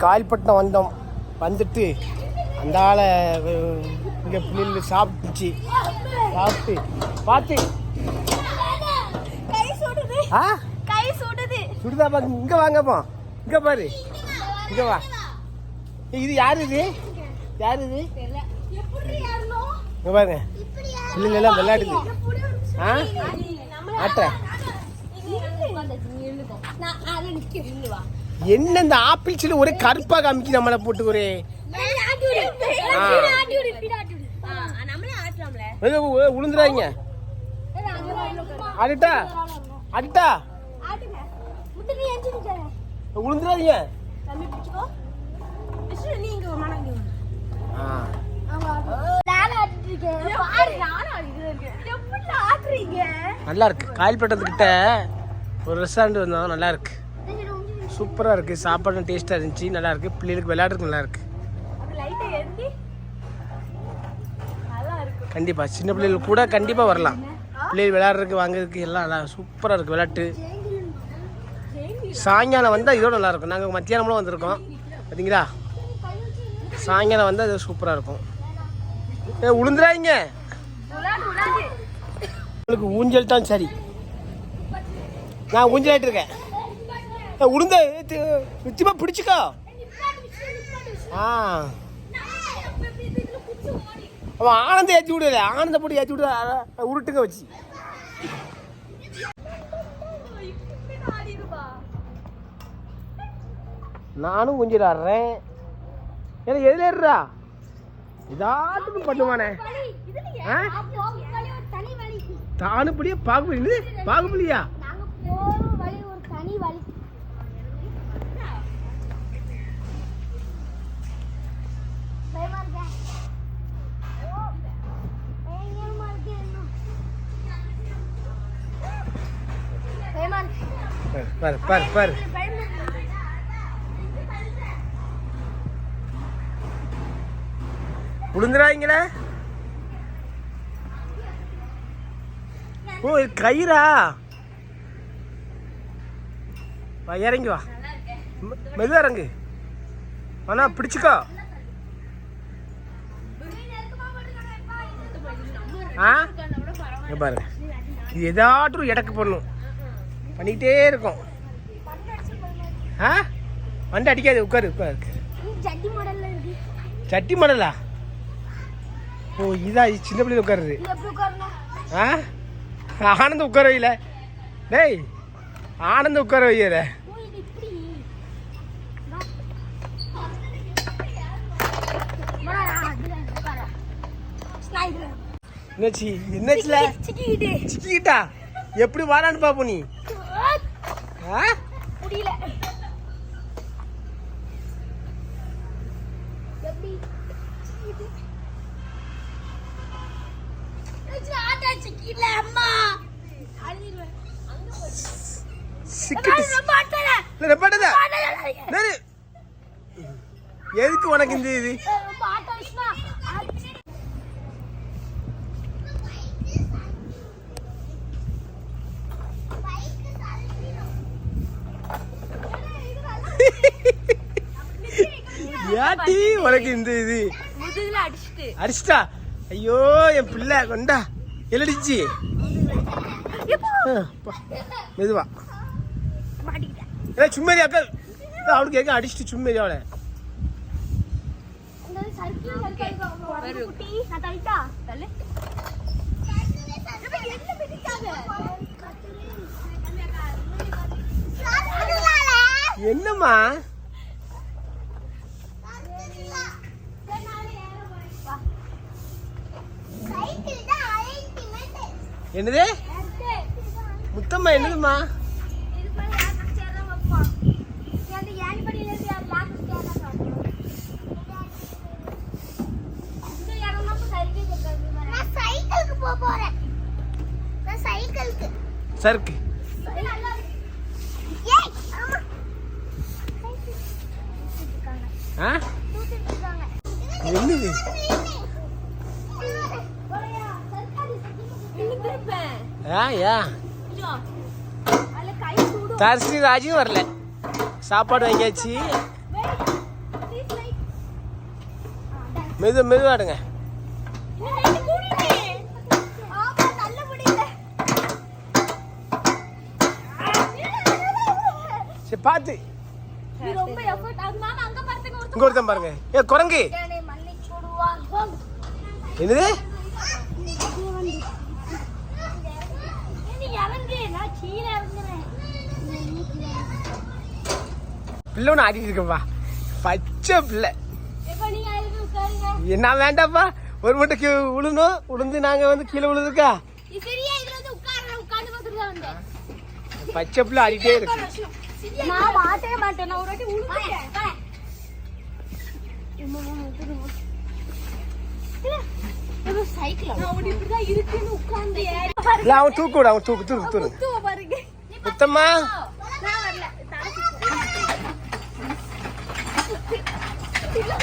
காயல்பட்டினம் வந்தோம் வந்துட்டு அந்த ஆளை இங்கே பிள்ளைகள் சாப்பிட்டுச்சு சாப்பிட்டு பார்த்து ஆ கை சுடுது சுடுதா பாரு இங்கே வாங்கப்போ இங்கே பாரு இங்கே வா இது யாரு இது யாரு இது இங்கே பாருங்க எல்லாம் விளையாடுது ஆ ஆட்ட என்ன இந்த ஆப்பிள் சில ஒரே கருப்பா காமிக்கு நம்மள போட்டு ஒரே உளுந்துறாங்க. அடுட்டா அடுட்டா உளுந்துறாதீங்க. நல்லா இருக்கு. காயல்பட்டத்துக்கிட்ட ஒரு ரெஸ்டாரண்ட் வந்தோம் நல்லா இருக்கு. சூப்பராக இருக்கு. சாப்பாடு டேஸ்ட்டாக இருந்துச்சு. நல்லா இருக்கு. பிள்ளைகளுக்கு விளையாடுறதுக்கு நல்லா இருக்கு. அப்படி லைட்டா ஏந்தி? நல்லா இருக்கு. கண்டிப்பா. சின்ன பிள்ளைகள் கூட கண்டிப்பா வரலாம். பிள்ளைகள் விளையாடுறதுக்கு வாங்குறதுக்கு எல்லாம் நல்லா சூப்பராக இருக்கு. விளையாட்டு. சாயங்காலம் வந்தால் இதோட நல்லா இருக்கும். நாங்கள் மத்தியானம்லாம் வந்திருக்கோம். பார்த்தீங்களா சாயங்காலம் வந்தால் இது சூப்பராக இருக்கும். ஏ விளையாடு உங்களுக்கு ஊஞ்சல் தான் சரி. நான் ஊஞ்சல் ஆயிட்டு இருக்கேன் உளுந்த நிச்சயமா பிடிச்சிக்கோ. ஆ. அவன் ஆனந்த ஏற்றி விடுல ஆனந்த போட்டு ஏற்றி விடு அ- உருட்டுங்க வச்சு. நானும் ஊஞ்சல் ஆடுறேன். ஏன்னா எதுல ஏறுறா? இதாட்டுக்கு பண்ணுவானே. தானுப்படியே பாகுபலி என்னது? பாகுபலியா? நாங்க போற வழி ஒரு தனி வழி பயமா இருக்கா? ஓ, பயங்கரமா இருக்கு இன்னும். பயமா இருக்கு. பாரு பாரு பாரு. பயமா ஓ இது கயிறா? வா இறங்கி வா. மெ- இறங்கு. ஆனா பிடிச்சுக்கோ. ஆ? பாரு பாருங்க. இது ஏதாட்டும் இடக்கு பண்ணும் பண்ணிக்கிட்டே இருக்கும். ஆ? வண்டி அடிக்காது உட்காரு உட்காரு. சட்டி மடலா? ஓ இதா சின்ன பிள்ளைங்க உட்காருது. ஆ? ஆனந்த உட்கார வையில. டேய் ஆனந்த உட்கார வையல. என்னாச்சு என்னாச்சுல? சிக்கிக்கிட்டு. எப்படி வாரான்னு பாப்போம் நீ. முடியல. எதுக்கு உனக்கு இந்த இது? ஏட்டி உனக்கு இந்த இது. முதுகுல அடிச்சிட்டு. ஐயோ என் பிள்ளை கொண்டா. எல்லடிச்சு. மெதுவா. ஏ சும்மேரி அக்கா. ஏய், அவளுக்கு எங்க அடிச்சிட்டு சும்மேரி அவளை? இந்த சர்க்கிள் சர்க்கிள் குட்டி? நான் தள்ளிட்டா? என்னம்மா? என்னது? முத்தம்மா என்னதும்மா? சைக்கிளுக்கு. சருக்கு. என்னது? ஆ யா ராஜும் வரல. சாப்பாடு வாங்கியாச்சு. மெது மெதுவாடுங்க சரி பார்த்து ரொம்ப எஃபர்ட் அது மாமா அங்க பாருங்க இங்க ஒருத்தன் பாருங்க. ஏ குரங்கு. என்னது? பிள்ளை ஒன்று ஆடிட்டு இருக்கேன்ப்பா பச்சை பிள்ளை. என்ன வேண்டாம்ப்பா? ஒரு மட்டும் கீழே விழுந்தோம் விழுந்து நாங்கள் வந்து கீழே விழுதுக்கா பச்சை பிள்ளை ஆடிட்டே இருக்கு. நான் மாட்டேன் நான் ஒரு வாட்டி அவன் தூக்க விட அவன் தூக்கு தூக்கு தூக்கு. முத்தம்மா? இல்ல